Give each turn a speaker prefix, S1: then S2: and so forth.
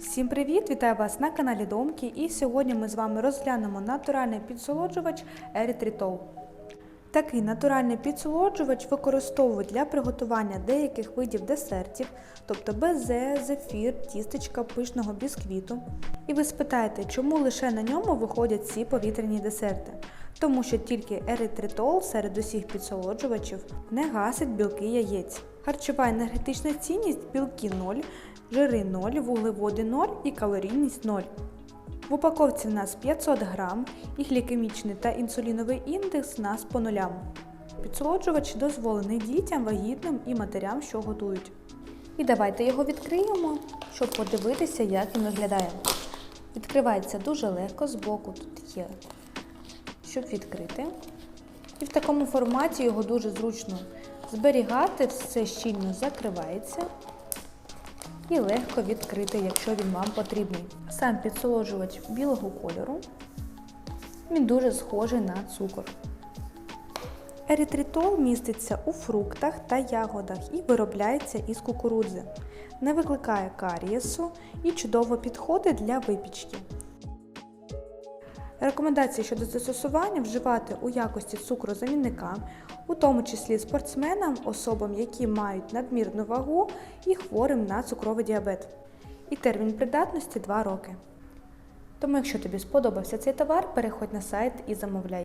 S1: Всім привіт! Вітаю вас на каналі Домки. І сьогодні ми з вами розглянемо натуральний підсолоджувач Erythritol. Такий натуральний підсолоджувач використовують для приготування деяких видів десертів, тобто безе, зефір, тістечка, пишного бісквіту. І ви спитаєте, чому лише на ньому виходять ці повітряні десерти? Тому що тільки еритритол серед усіх підсолоджувачів не гасить білки яєць. Харчова енергетична цінність білки 0, жири 0, вуглеводи 0 і калорійність 0. В упаковці в нас 500 грам і глікемічний та інсуліновий індекс у нас по нулям. Підсолоджувач дозволений дітям, вагітним і матерям, що готують. І давайте його відкриємо, щоб подивитися, як він виглядає. Відкривається дуже легко, збоку тут є, щоб відкрити. І в такому форматі його дуже зручно зберігати, все щільно закривається і легко відкрити, якщо він вам потрібний. Сам підсолоджувач білого кольору. Він дуже схожий на цукор. Ерітритол міститься у фруктах та ягодах і виробляється із кукурудзи. Не викликає карієсу і чудово підходить для випічки. Рекомендації щодо застосування вживати у якості цукрозамінника, у тому числі спортсменам, особам, які мають надмірну вагу і хворим на цукровий діабет. І термін придатності 2 роки. Тому, якщо тобі сподобався цей товар, переходь на сайт і замовляй.